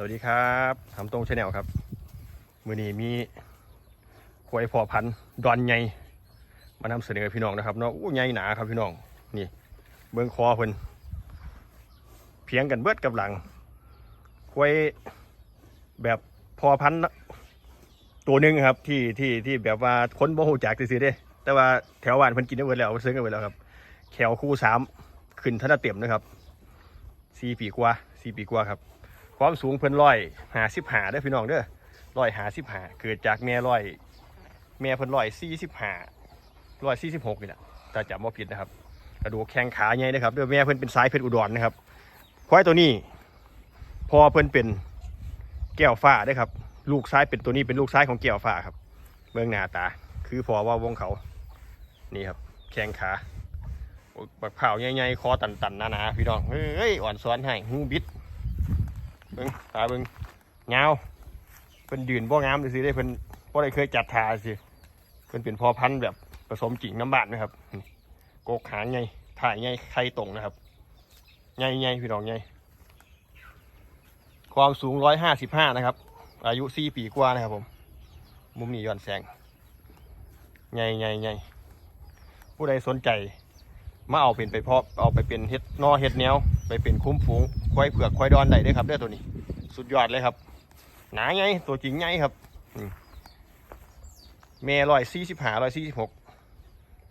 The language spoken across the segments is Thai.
สวัสดีครับทำตรงชาแนลครับ มือนี้มีควายพอพันดอนใหญ่มานำเสนอพี่น้องนะครับเนาะอู้ใหญ่หนาครับพี่น้อง นี่ เบื้องคอเพิ่นเพียงกันเบิดกับหลังควายแบบพอพันตัวหนึ่งครับที่ที่ที่แบบว่าค้นบ่หูจักซื้อๆเด้แต่ว่าแถวบ้านเพิ่นกินได้เบิดแล้วซื้อกันเบิดแล้วครับแขวคู่สามขึ้นธนเต็มนะครับสี่ปีกว่าสี่ปีกว่าครับ ความสูงเพิ่นร้อยหาสิบหาเด้อพี่น้องเด้อร้อยหาสิบหาเกิดจากแม่ร้อยแม่เพิ่นร้อยสี่สิบหาร้อยสี่สิบหกนี่แหละแต่จำว่าผิดนะครับกระดูกแข้งขาใหญ่นะครับเด้อแม่เพิ่นเป็นสายเพชรอุดรนะครับควายตัวนี้ พอเพิ่นเป็นแก้วฟ้าเด้ครับ ลูกซ้ายเป็นตัวนี้เป็นลูกซ้ายของแก้วฟ้าครับเบื้องหน้าตา คือพอว่าวงเขานี่ครับ แข้งขาโอ้ยบักเผาวใหญ่ๆคอตันๆหนาๆพี่น้องเฮ้ยอ่อนซ้อนให้หูบิด เบิ่งตาเบิงเงาเพิ่นยืนบ่งามสิได้เพิ่นบ่ได้เคยจัดทาสิเพิ่นเป็นพอพันธุ์แบบผสมกิ่งน้ำบานนะครับโกกหางไงถ่ายไงไข่ตรงนะครับไงไงพี่น้องไงความสูงร้อยห้าสิบห้านะครับ อายุสี่ปีกว่านะครับผม มุมนี้ย้อนแสงไงไงไงผู้ใดสนใจ มาเอาเป็นไปเพาะเอาไปเป็นเฮ็ดนอเฮ็ดแนว ไปเป็นคุ้มฝูง ควายเผือกควายดอนได้ด้วยครับเด้อตัวนี้ สุดยอดเลยครับ หนาไงตัวจริงไงครับอืมแม่ร้อยสี่สิบห้าร้อยสี่สิบหก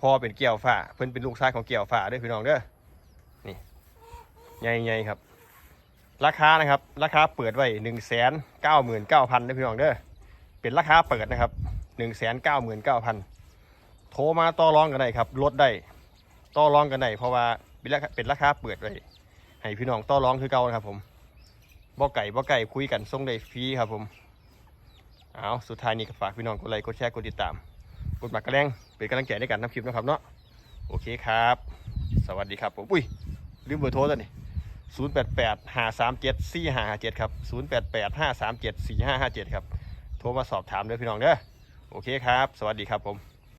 พอเป็นเกี่ยวฟ้าเพิ่นเป็นลูกชายของเกี่ยวฟ้าด้อพี่น้องเด้อนี่ไงไงครับ ราคานะครับ ราคาเปิดไว้หนึ่งแสนเก้าหมื่นเก้าพันด้อพี่น้องเด้อเป็นราคาเปิดนะครับหนึ่งแสนเก้าหมื่นเก้าพันโทรมาต่อรองกันได้ครับลดได้ต่อรองกันได้เพราะว่าเป็นราคาเปิดไว้ ให้พี่น้องต่อร้องคือเก่านะครับ ผมบ่ไก่บ่ไก่คุยกันส่งได้ฟรีครับผมเอาสุดท้ายนี้ก็ฝากพี่น้องกดไลค์กดแชร์กดติดตาม กดหมากกระแรงเป็นกำลังใจในการทำคลิปนะครับเนาะโอเคครับ สวัสดีครับผมอุ้ยลืมเบอร์โทรตัวนี้ศูนย์แปดแปดห้าสามเจ็ดสี่ห้าห้าเจ็ดครับศูนย์แปดแปดห้าสามเจ็ดสี่ห้าห้าเจ็ดครับโทรมาสอบถามเลยพี่น้องเด้อโอเคครับ สวัสดีครับผม